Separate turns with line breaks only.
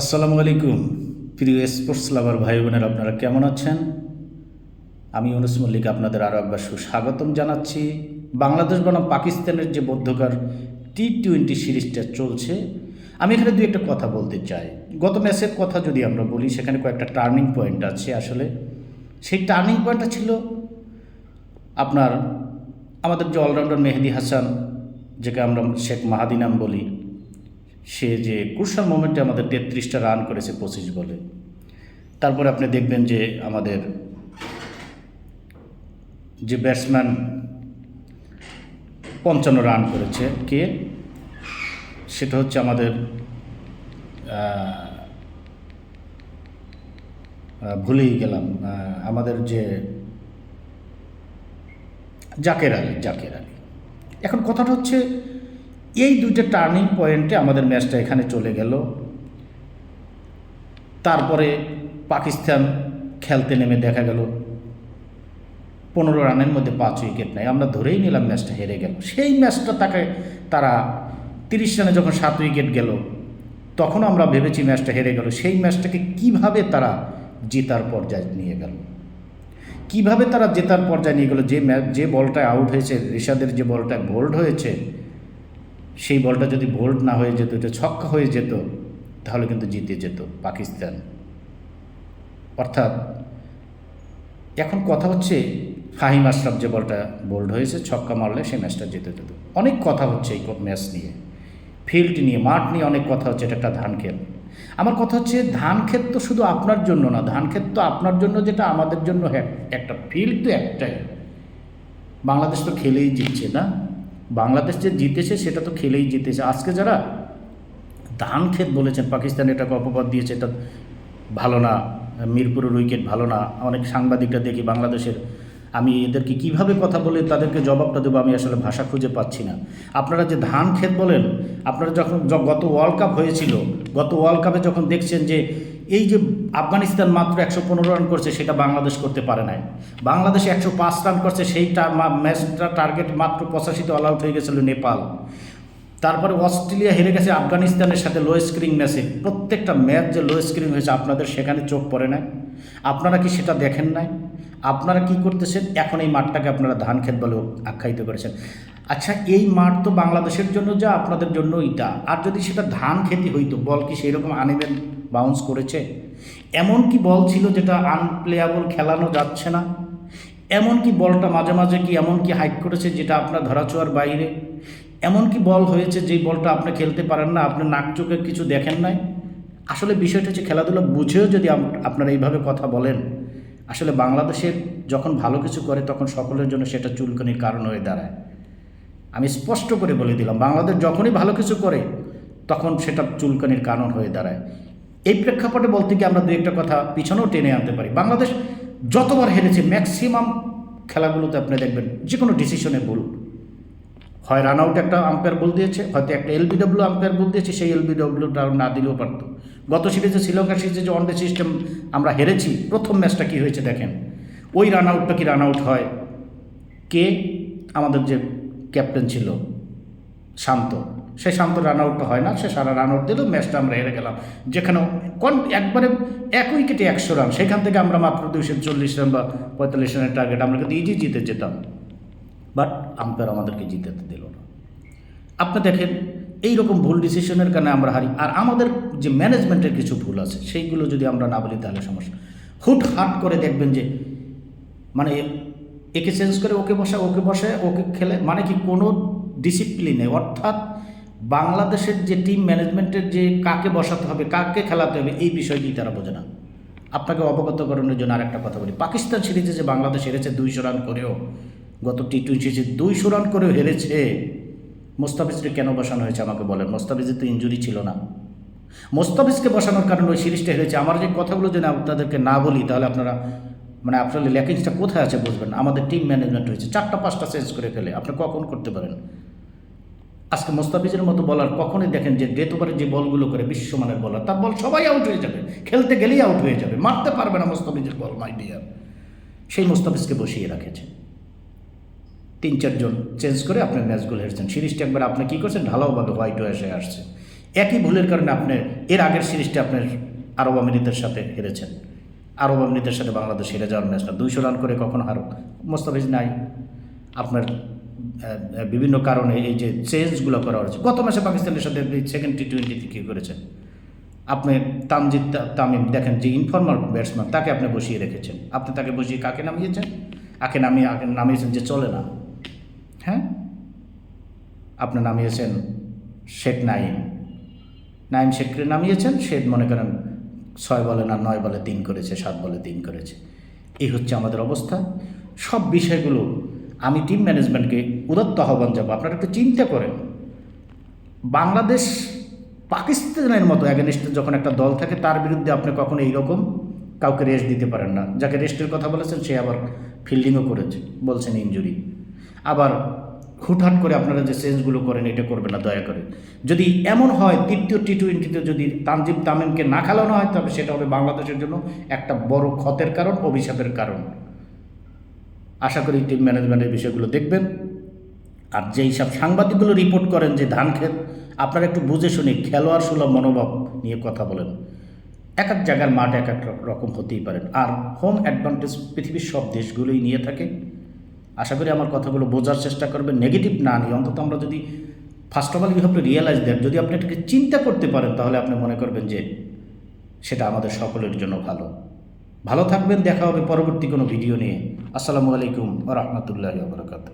আসসালামু আলাইকুম, প্রিয় স্পোর্টস লাভার ভাই বোনেরা আপনারা কেমন আছেন? আমি অনুস মল্লিক আপনাদের আরও একবার সুস্বাগতম জানাচ্ছি। বাংলাদেশ বনাম পাকিস্তানের যে মধ্যকার টি টোয়েন্টি সিরিজটা চলছে, আমি এখানে দুই একটা কথা বলতে চাই। গত ম্যাচের কথা যদি আমরা বলি, সেখানে কয়েকটা টার্নিং পয়েন্ট আছে আসলে। সেই টার্নিং পয়েন্টটা ছিল আপনার আমাদের যে অলরাউন্ডার মেহেদি হাসান, যাকে আমরা শেখ মাহাদি নাম বলি সে যে ক্রুশাল মোমেন্টে আমাদের তেত্রিশটা রান করেছে পঁচিশ বলে। তারপরে আপনি দেখবেন যে আমাদের যে ব্যাটসম্যান পঞ্চান্ন রান করেছে, কে? সেটা হচ্ছে আমাদের ভুলেই গেলাম আমাদের যে জাকের আলী জাকের আলী। এখন কথাটা হচ্ছে এই দুইটা টার্নিং পয়েন্টে আমাদের ম্যাচটা এখানে চলে গেল। তারপরে পাকিস্তান খেলতে নেমে দেখা গেল। পনেরো রানের মধ্যে পাঁচ উইকেট নেয়। আমরা ধরেই নিলাম ম্যাচটা হেরে গেল। সেই ম্যাচটা তাকে তারা তিরিশ রানে যখন সাত উইকেট গেল, তখন আমরা ভেবেছি ম্যাচটা হেরে গেল। সেই ম্যাচটাকে কীভাবে তারা জেতার পর্যায়ে নিয়ে গেল? কীভাবে তারা জেতার পর্যায়ে নিয়ে গেল? যে ম্যাচ যে বলটা আউট হয়েছে ঋষাদের যে বলটা বোল্ড হয়েছে সেই বলটা যদি বোল্ড না হয়ে যেত, এটা ছক্কা হয়ে যেত, তাহলে কিন্তু জিতে যেত পাকিস্তান। অর্থাৎ এখন কথা হচ্ছে ফাহিম আশরাফ যে বলটা বোল্ড হয়েছে, ছক্কা মারলে সেই ম্যাচটা জিতে যেত। অনেক কথা হচ্ছে এই ম্যাচ নিয়ে। ফিল্ড নিয়ে, মাঠ নিয়ে অনেক কথা হচ্ছে, এটা একটা ধান ক্ষেত। আমার কথা হচ্ছে ধান ক্ষেত তো শুধু আপনার জন্য না, ধান ক্ষেত তো আপনার জন্য যেটা আমাদের জন্য এক- একটা ফিল্ড তো একটাই। বাংলাদেশ তো খেলেই জিতছে না। বাংলাদেশ যে জিতেছে, সেটা তো খেলেই জিতেছে। আজকে যারা ধান ক্ষেত বলেছেন, পাকিস্তান এটাকে অপবাদ দিয়েছে, এটা ভালো না, মিরপুরের উইকেট ভালো না। অনেক সাংবাদিকরা দেখি বাংলাদেশের, আমি এদেরকে কীভাবে কথা বলে তাদেরকে জবাবটা দেবো, আমি আসলে ভাষা খুঁজে পাচ্ছি না। আপনারা যে ধান ক্ষেত বলেন, আপনারা যখন গত ওয়ার্ল্ড কাপ হয়েছিল, গত ওয়ার্ল্ড কাপে যখন দেখছেন যে এই যে আফগানিস্তান মাত্র একশো পনেরো রান করছে, সেটা বাংলাদেশ করতে পারে নাই। বাংলাদেশ একশো পাঁচ রান করছে, সেই ম্যাচটা টার্গেট মাত্র পঁচাশিতে অল আউট হয়ে গেছিল নেপাল। তারপরে অস্ট্রেলিয়া হেরে গেছে আফগানিস্তানের সাথে লো স্ক্রিং ম্যাচে প্রত্যেকটা ম্যাচ যে লো স্ক্রিং হয়েছে, আপনাদের সেখানে চোখ পড়ে না আপনারা কি সেটা দেখেন নাই? আপনারা কি করতেছেন? এখন এই মাঠটাকে আপনারা ধান ক্ষেত বলে আখ্যায়িত করেছেন। আচ্ছা এই মাঠ তো বাংলাদেশের জন্য যা, আপনাদের জন্য ইটা আর যদি সেটা ধান খেতে হইতো, বল কি সেই রকম আনিবেন? বাউন্স করেছে। এমন কি বল ছিল যেটা আনপ্লেয়াবল খেলানো যাচ্ছে না। এমন কি বলটা মাঝে মাঝে কি এমন কি হাইক করেছে যেটা আপনার ধরাছোঁয়ার বাইরে। এমন কি বল হয়েছে যেই বলটা আপনি খেলতে পারেন না, আপনি নাক চোখে কিছু দেখেন নাই। আসলে বিষয়টা হচ্ছে খেলাধুলা বুঝেও যদি আপ- আপনারা এইভাবে কথা বলেন, আসলে বাংলাদেশের যখন ভালো কিছু করে তখন সকলের জন্য সেটা চুলকানির কারণ হয়ে দাঁড়ায়। আমি স্পষ্ট করে বলে দিলাম, বাংলাদেশ যখনই ভালো কিছু করে তখন সেটা চুলকানির কারণ হয়ে দাঁড়ায়। এই প্রেক্ষাপটে বলতে গিয়ে আমরা দু একটা কথা পিছনেও টেনে আনতে পারি। বাংলাদেশ যতবার হেরেছে ম্যাক্সিমাম খেলাগুলোতে আপনি দেখবেন যে কোনো ডিসিশনে ভুল হয় রান আউট একটা আম্পায়ার বল দিয়েছে, হয়তো একটা এলবিডব্লিউ আম্পায়ার বল দিয়েছে, সেই এলবিডব্লিউটা না দিলেও পারতো। গত সিরিজে শ্রীলঙ্কা সিরিজে যে ওয়ানডে সিস্টেম আমরা হেরেছি, প্রথম ম্যাচটা কি হয়েছে দেখেন। ওই রান আউটটা কি রান আউট হয়? কে? আমাদের যে ক্যাপ্টেন ছিল, শান্ত। সে শান্ত রান আউটটা হয় না, সে সারা রান আউট দিল, ম্যাচটা আমরা হেরে গেলাম। যেখানে কোন একবারে এক উইকেটে একশো রান, সেখান থেকে আমরা মাত্র দুইশো চল্লিশ রান বা পঁয়তাল্লিশ রানের টার্গেট আমরা কিন্তু ইজি জিতে যেতাম। বাট আম্পায়ার আমাদেরকে জিতে দিল না। আপনি দেখেন এই রকম ভুল ডিসিশনের কারণে আমরা হারি। আর আমাদের যে ম্যানেজমেন্টের কিছু ভুল আছে, সেইগুলো যদি আমরা না বলি, তাহলে সমস্যা। হুট হাট করে দেখবেন যে মানে একে চেঞ্জ করে ওকে বসে ওকে বসে ওকে খেলে মানে কি কোনো ডিসিপ্লিনে অর্থাৎ বাংলাদেশের যে টিম ম্যানেজমেন্টের যে কাকে বসাতে হবে, কাকে খেলাতে হবে, এই বিষয়টি তারা বোঝে না। আপনাকে অবগত করানোর জন্য আরেকটা কথা বলি। পাকিস্তান সিরিজে যে বাংলাদেশ হেরেছে দুইশো রান করেও, গত টি টোয়েন্টি সিরিজে দুইশো রান করেও হেরেছে, মোস্তাফিজকে কেন বসানো হয়েছে আমাকে বলেন? মোস্তাফিজের তো ইঞ্জুরি ছিল না। মোস্তাফিজকে বসানোর কারণে ওই সিরিজটা হেরেছে। আমার যে কথাগুলো যদি আপনাদেরকে না বলি, তাহলে আপনারা মানে আপনার ল্যাকিংসটা কোথায় আছে বুঝবেন আমাদের টিম ম্যানেজমেন্ট হয়েছে। চারটা পাঁচটা চেঞ্জ করে ফেলে। আপনি কখন করতে পারেন? আজকে মোস্তাফিজের মতো বলার কখনই দেখেন যে ডেট ওভারে যে বলগুলো করে বিশ্বমানের বলার তার বল সবাই আউট হয়ে যাবে। খেলতে গেলেই আউট হয়ে যাবে। মারতে পারবে না মোস্তাফিজের বল মাই ডিয়ার সেই মোস্তাফিজকে বসিয়ে রাখেছে। তিন চারজন চেঞ্জ করে আপনি ম্যাচগুলো হেরছেন। সিরিজটা একবার আপনি কী করছেন? ঢালাওভাবে হোয়াইট হয়ে এসে আসছে। একই ভুলের কারণে আপনি এর আগের সিরিজটা আপনার আরব আমিরাতের সাথে হেরেছেন। আরব আমিরাতের সাথে বাংলাদেশ হেরে যাওয়ার ম্যাচটা দুইশো রান করে কখনো হারো। মোস্তাফিজ নাই। আপনার বিভিন্ন কারণে এই যে চেঞ্জগুলো করা হয়েছে। গত মাসে পাকিস্তানের সাথে সেকেন্ড টি টোয়েন্টিতে কী করেছেন? আপনি তামজিদ তামিম, দেখেন যে ইনফর্মাল ব্যাটসম্যান তাকে আপনি বসিয়ে রেখেছেন। আপনি তাকে বসিয়ে কাকে নামিয়েছেন? আকে নামিয়ে আকে নামিয়েছেন যে চলে না। হ্যাঁ? আপনি নামিয়েছেন শেখ নাইম। নাইম শেখকে নামিয়েছেন সে মনে করেন ছয় বলে না, নয় বলে তিন করেছে, সাত বলে তিন করেছে। এই হচ্ছে আমাদের অবস্থা। সব বিষয়গুলো আমি টিম ম্যানেজমেন্টকে উদত্ত আহ্বান যাব আপনারা একটু চিন্তা করেন। বাংলাদেশ পাকিস্তানের মতো অ্যাগেনিস্টে যখন একটা দল থাকে, তার বিরুদ্ধে আপনি কখনো এইরকম কাউকে রেস্ট দিতে পারেন না। যাকে রেস্টের কথা বলেছেন, সে আবার ফিল্ডিংও করেছে, বলছেন ইনজুরি আবার হুটহাট করে আপনারা যে চেঞ্জগুলো করেন, এটা করবেন না, দয়া করে। যদি এমন হয়, তৃতীয় টি টোয়েন্টিতে যদি তানজিব তামিমকে না খেলানো হয়, তবে সেটা হবে বাংলাদেশের জন্য একটা বড় ক্ষতের কারণ, অভিশাপের কারণ। আশা করি টিম ম্যানেজমেন্টের বিষয়গুলো দেখবেন। আর যেই সব সাংবাদিকগুলো রিপোর্ট করেন যে ধান ক্ষেত, আপনারা একটু বুঝে শুনে খেলোয়াড় সুলভ মনোভাব নিয়ে কথা বলেন। এক এক জায়গার মাঠ এক এক রকম হতেই পারেন আর হোম অ্যাডভান্টেজ পৃথিবীর সব দেশগুলোই নিয়ে থাকে। আশা করি আমার কথাগুলো বোঝার চেষ্টা করবেন। নেগেটিভ না নিয়ে, অন্তত আমরা যদি first of all you have to realise then যদি আপনি এটাকে চিন্তা করতে পারেন, তাহলে আপনি মনে করবেন যে সেটা আমাদের সকলের জন্য ভালো। ভালো থাকবেন দেখা হবে পরবর্তী কোনো ভিডিও নিয়ে। আসসালামু আলাইকুম রহমতুল্লাহ বরকাত